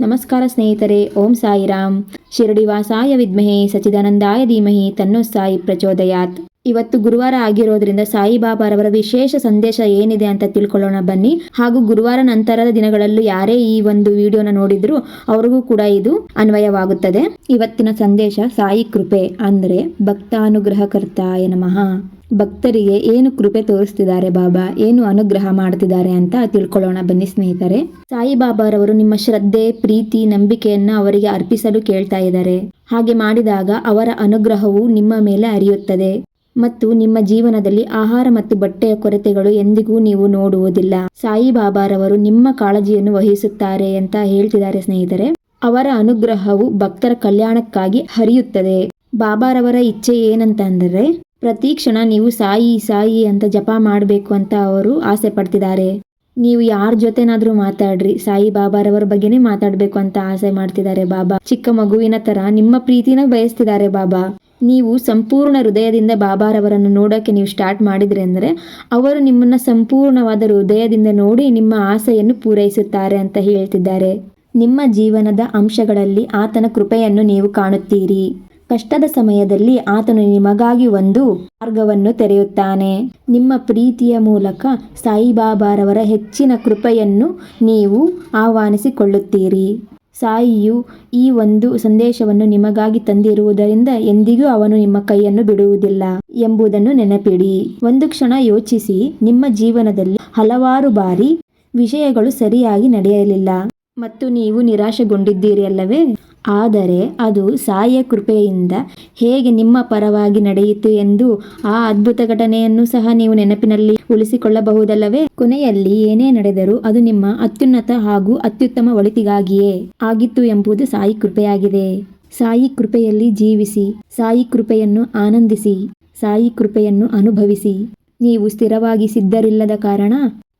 ನಮಸ್ಕಾರ ಸ್ನೇಹಿತರೆ, ಓಂ ಸಾಯಿರಾಮ್. ಶಿರಡಿವಾಸಾಯ ವಿದ್ಮಹೆ ಸಚಿದಾನಂದಾಯ ಧೀಮಹಿ ತನ್ನೋ ಸಾಯಿ ಪ್ರಚೋದಯಾತ್. ಇವತ್ತು ಗುರುವಾರ ಆಗಿರೋದ್ರಿಂದ ಸಾಯಿಬಾಬಾರವರ ವಿಶೇಷ ಸಂದೇಶ ಏನಿದೆ ಅಂತ ತಿಳ್ಕೊಳ್ಳೋಣ ಬನ್ನಿ. ಹಾಗೂ ಗುರುವಾರ ನಂತರದ ದಿನಗಳಲ್ಲೂ ಯಾರೇ ಈ ಒಂದು ವಿಡಿಯೋನ ನೋಡಿದ್ರು ಅವ್ರಿಗೂ ಕೂಡ ಇದು ಅನ್ವಯವಾಗುತ್ತದೆ. ಇವತ್ತಿನ ಸಂದೇಶ ಸಾಯಿ ಕೃಪೆ, ಅಂದ್ರೆ ಭಕ್ತಾನುಗ್ರಹಕರ್ತಾಯ ನಮಃ. ಭಕ್ತರಿಗೆ ಏನು ಕೃಪೆ ತೋರಿಸ್ತಿದ್ದಾರೆ ಬಾಬಾ? ಏನು ಅನುಗ್ರಹ ಮಾಡ್ತಿದ್ದಾರೆ ಅಂತ ತಿಳ್ಕೊಳ್ಳೋಣ ಬನ್ನಿ ಸ್ನೇಹಿತರೆ. ಸಾಯಿಬಾಬಾರವರು ನಿಮ್ಮ ಶ್ರದ್ಧೆ, ಪ್ರೀತಿ, ನಂಬಿಕೆಯನ್ನ ಅವರಿಗೆ ಅರ್ಪಿಸಲು ಕೇಳ್ತಾ ಇದ್ದಾರೆ. ಹಾಗೆ ಮಾಡಿದಾಗ ಅವರ ಅನುಗ್ರಹವು ನಿಮ್ಮ ಮೇಲೆ ಅರಿಯುತ್ತದೆ. ಮತ್ತು ನಿಮ್ಮ ಜೀವನದಲ್ಲಿ ಆಹಾರ ಮತ್ತು ಬಟ್ಟೆಯ ಕೊರತೆಗಳು ಎಂದಿಗೂ ನೀವು ನೋಡುವುದಿಲ್ಲ. ಸಾಯಿಬಾಬಾರವರು ನಿಮ್ಮ ಕಾಳಜಿಯನ್ನು ವಹಿಸುತ್ತಾರೆ ಅಂತ ಹೇಳ್ತಿದ್ದಾರೆ ಸ್ನೇಹಿತರೆ. ಅವರ ಅನುಗ್ರಹವು ಭಕ್ತರ ಕಲ್ಯಾಣಕ್ಕಾಗಿ ಹರಿಯುತ್ತದೆ. ಬಾಬಾರವರ ಇಚ್ಛೆ ಏನಂತ ಅಂದರೆ ಪ್ರತಿ ಕ್ಷಣ ನೀವು ಸಾಯಿ ಸಾಯಿ ಅಂತ ಜಪ ಮಾಡಬೇಕು ಅಂತ ಅವರು ಆಸೆ ಪಡ್ತಿದ್ದಾರೆ. ನೀವು ಯಾರ ಜೊತೆನಾದ್ರೂ ಮಾತಾಡ್ರಿ, ಸಾಯಿ ಬಾಬಾರವರ ಬಗ್ಗೆನೇ ಮಾತಾಡಬೇಕು ಅಂತ ಆಸೆ ಮಾಡ್ತಿದ್ದಾರೆ ಬಾಬಾ. ಚಿಕ್ಕ ಮಗುವಿನ ತರ ನಿಮ್ಮ ಪ್ರೀತಿನ ಬಯಸ್ತಿದ್ದಾರೆ ಬಾಬಾ. ನೀವು ಸಂಪೂರ್ಣ ಹೃದಯದಿಂದ ಬಾಬಾರವರನ್ನು ನೋಡೋಕೆ ನೀವು ಸ್ಟಾರ್ಟ್ ಮಾಡಿದ್ರಿ ಅಂದರೆ ಅವರು ನಿಮ್ಮನ್ನ ಸಂಪೂರ್ಣವಾದ ಹೃದಯದಿಂದ ನೋಡಿ ನಿಮ್ಮ ಆಸೆಯನ್ನು ಪೂರೈಸುತ್ತಾರೆ ಅಂತ ಹೇಳ್ತಿದ್ದಾರೆ. ನಿಮ್ಮ ಜೀವನದ ಅಂಶಗಳಲ್ಲಿ ಆತನ ಕೃಪೆಯನ್ನು ನೀವು ಕಾಣುತ್ತೀರಿ. ಕಷ್ಟದ ಸಮಯದಲ್ಲಿ ಆತನು ನಿಮಗಾಗಿ ಒಂದು ಮಾರ್ಗವನ್ನು ತೆರೆಯುತ್ತಾನೆ. ನಿಮ್ಮ ಪ್ರೀತಿಯ ಮೂಲಕ ಸಾಯಿಬಾಬಾರವರ ಹೆಚ್ಚಿನ ಕೃಪೆಯನ್ನು ನೀವು ಆಹ್ವಾನಿಸಿಕೊಳ್ಳುತ್ತೀರಿ. ಸಾಯಿಯು ಈ ಒಂದು ಸಂದೇಶವನ್ನು ನಿಮಗಾಗಿ ತಂದಿರುವುದರಿಂದ ಎಂದಿಗೂ ಅವನು ನಿಮ್ಮ ಕೈಯನ್ನು ಬಿಡುವುದಿಲ್ಲ ಎಂಬುದನ್ನು ನೆನಪಿಡಿ. ಒಂದು ಕ್ಷಣ ಯೋಚಿಸಿ, ನಿಮ್ಮ ಜೀವನದಲ್ಲಿ ಹಲವಾರು ಬಾರಿ ವಿಷಯಗಳು ಸರಿಯಾಗಿ ನಡೆಯಲಿಲ್ಲ ಮತ್ತು ನೀವು ನಿರಾಶೆಗೊಂಡಿದ್ದೀರಿ ಅಲ್ಲವೇ? ಆದರೆ ಅದು ಸಾಯಿಯ ಕೃಪೆಯಿಂದ ಹೇಗೆ ನಿಮ್ಮ ಪರವಾಗಿ ನಡೆಯಿತು ಎಂದು ಆ ಅದ್ಭುತ ಘಟನೆಯನ್ನು ಸಹ ನೀವು ನೆನಪಿನಲ್ಲಿ ಉಳಿಸಿಕೊಳ್ಳಬಹುದಲ್ಲವೇ? ಕೊನೆಯಲ್ಲಿ ಏನೇ ನಡೆದರೂ ಅದು ನಿಮ್ಮ ಅತ್ಯುನ್ನತ ಹಾಗೂ ಅತ್ಯುತ್ತಮ ಒಳಿತಿಗಾಗಿಯೇ ಆಗಿತ್ತು ಎಂಬುದು ಸಾಯಿ ಕೃಪೆಯಾಗಿದೆ. ಸಾಯಿ ಕೃಪೆಯಲ್ಲಿ ಜೀವಿಸಿ, ಸಾಯಿ ಕೃಪೆಯನ್ನು ಆನಂದಿಸಿ, ಸಾಯಿ ಕೃಪೆಯನ್ನು ಅನುಭವಿಸಿ. ನೀವು ಸ್ಥಿರವಾಗಿ ಸಿದ್ಧರಿಲ್ಲದ ಕಾರಣ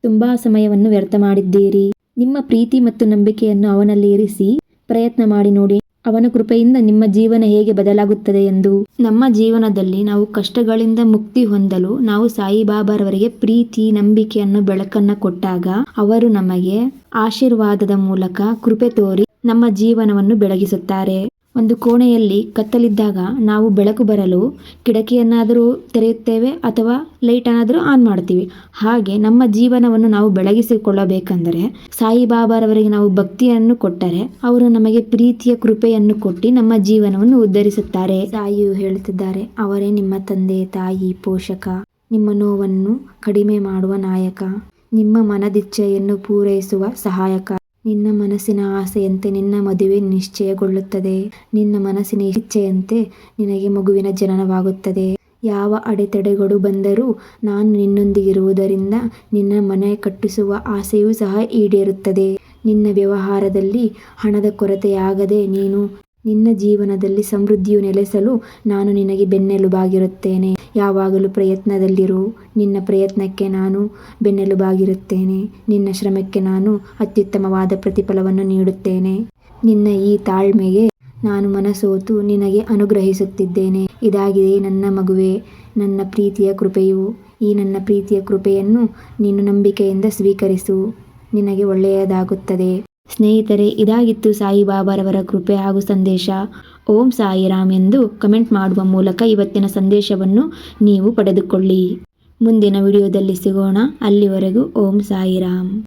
ತುಂಬಾ ಸಮಯವನ್ನು ವ್ಯರ್ಥ ಮಾಡಿದ್ದೀರಿ. ನಿಮ್ಮ ಪ್ರೀತಿ ಮತ್ತು ನಂಬಿಕೆಯನ್ನು ಅವನಲ್ಲಿ ಇರಿಸಿ ಪ್ರಯತ್ನ ಮಾಡಿ ನೋಡಿ. ಅವನ ಕೃಪೆಯಿಂದ ನಿಮ್ಮ ಜೀವನ ಹೇಗೆ ಬದಲಾಗುತ್ತದೆ ಎಂದು. ನಮ್ಮ ಜೀವನದಲ್ಲಿ ನಾವು ಕಷ್ಟಗಳಿಂದ ಮುಕ್ತಿ ಹೊಂದಲು ನಾವು ಸಾಯಿಬಾಬಾರವರಿಗೆ ಪ್ರೀತಿ ನಂಬಿಕೆಯನ್ನು ಬೆಳಕನ್ನ ಕೊಟ್ಟಾಗ ಅವರು ನಮಗೆ ಆಶೀರ್ವಾದದ ಮೂಲಕ ಕೃಪೆ ತೋರಿ ನಮ್ಮ ಜೀವನವನ್ನು ಬೆಳಗಿಸುತ್ತಾರೆ. ಒಂದು ಕೋಣೆಯಲ್ಲಿ ಕತ್ತಲಿದ್ದಾಗ ನಾವು ಬೆಳಕು ಬರಲು ಕಿಟಕಿಯನ್ನಾದರೂ ತೆರೆಯುತ್ತೇವೆ ಅಥವಾ ಲೈಟನ್ನಾದರೂ ಆನ್ ಮಾಡ್ತೀವಿ ಹಾಗೆ ನಮ್ಮ ಜೀವನವನ್ನು ನಾವು ಬೆಳಗಿಸಿಕೊಳ್ಳಬೇಕೆಂದರೆ ಸಾಯಿಬಾಬಾರವರಿಗೆ ನಾವು ಭಕ್ತಿಯನ್ನು ಕೊಟ್ಟರೆ ಅವರು ನಮಗೆ ಪ್ರೀತಿಯ ಕೃಪೆಯನ್ನು ಕೊಟ್ಟು ನಮ್ಮ ಜೀವನವನ್ನು ಉದ್ಧರಿಸುತ್ತಾರೆ. ತಾಯಿಯು ಹೇಳುತ್ತಿದ್ದಾರೆ, ಅವರೇ ನಿಮ್ಮ ತಂದೆ, ತಾಯಿ, ಪೋಷಕ. ನಿಮ್ಮ ನೋವನ್ನು ಕಡಿಮೆ ಮಾಡುವ ನಾಯಕ. ನಿಮ್ಮ ಮನದಿಚ್ಛೆಯನ್ನು ಪೂರೈಸುವ ಸಹಾಯಕ. ನಿನ್ನ ಮನಸ್ಸಿನ ಆಸೆಯಂತೆ ನಿನ್ನ ಮದುವೆ ನಿಶ್ಚಯಗೊಳ್ಳುತ್ತದೆ. ನಿನ್ನ ಮನಸ್ಸಿನ ಇಚ್ಛೆಯಂತೆ ನಿನಗೆ ಮಗುವಿನ ಜನನವಾಗುತ್ತದೆ. ಯಾವ ಅಡೆತಡೆಗಳು ಬಂದರೂ ನಾನು ನಿನ್ನೊಂದಿಗಿರುವುದರಿಂದ ನಿನ್ನ ಮನೆ ಕಟ್ಟಿಸುವ ಆಸೆಯೂ ಸಹ ಈಡೇರುತ್ತದೆ. ನಿನ್ನ ವ್ಯವಹಾರದಲ್ಲಿ ಹಣದ ಕೊರತೆಯಾಗದೆ ನೀನು ನಿನ್ನ ಜೀವನದಲ್ಲಿ ಸಮೃದ್ಧಿಯು ನೆಲೆಸಲು ನಾನು ನಿನಗೆ ಬೆನ್ನೆಲುಬಾಗಿರುತ್ತೇನೆ. ಯಾವಾಗಲೂ ಪ್ರಯತ್ನದಲ್ಲಿರು. ನಿನ್ನ ಪ್ರಯತ್ನಕ್ಕೆ ನಾನು ಬೆನ್ನೆಲುಬಾಗಿರುತ್ತೇನೆ. ನಿನ್ನ ಶ್ರಮಕ್ಕೆ ನಾನು ಅತ್ಯುತ್ತಮವಾದ ಪ್ರತಿಫಲವನ್ನು ನೀಡುತ್ತೇನೆ. ನಿನ್ನ ಈ ತಾಳ್ಮೆಗೆ ನಾನು ಮನಸೋತು ನಿನಗೆ ಅನುಗ್ರಹಿಸುತ್ತಿದ್ದೇನೆ. ಇದಾಗಿದೆ ನನ್ನ ಮಗುವೆ, ನನ್ನ ಪ್ರೀತಿಯ ಕೃಪೆಯು. ಈ ನನ್ನ ಪ್ರೀತಿಯ ಕೃಪೆಯನ್ನು ನೀನು ನಂಬಿಕೆಯಿಂದ ಸ್ವೀಕರಿಸು. ನಿನಗೆ ಒಳ್ಳೆಯದಾಗುತ್ತದೆ. ಸ್ನೇಹಿತರೆ, ಇದಾಗಿತ್ತು ಸಾಯಿಬಾಬಾರವರ ಕೃಪೆ ಹಾಗೂ ಸಂದೇಶ. ಓಂ ಸಾಯಿರಾಮ್ ಎಂದು ಕಮೆಂಟ್ ಮಾಡುವ ಮೂಲಕ ಇವತ್ತಿನ ಸಂದೇಶವನ್ನು ನೀವು ಪಡೆದುಕೊಳ್ಳಿ. ಮುಂದಿನ ವಿಡಿಯೋದಲ್ಲಿ ಸಿಗೋಣ. ಅಲ್ಲಿವರೆಗೂ ಓಂ ಸಾಯಿರಾಮ್.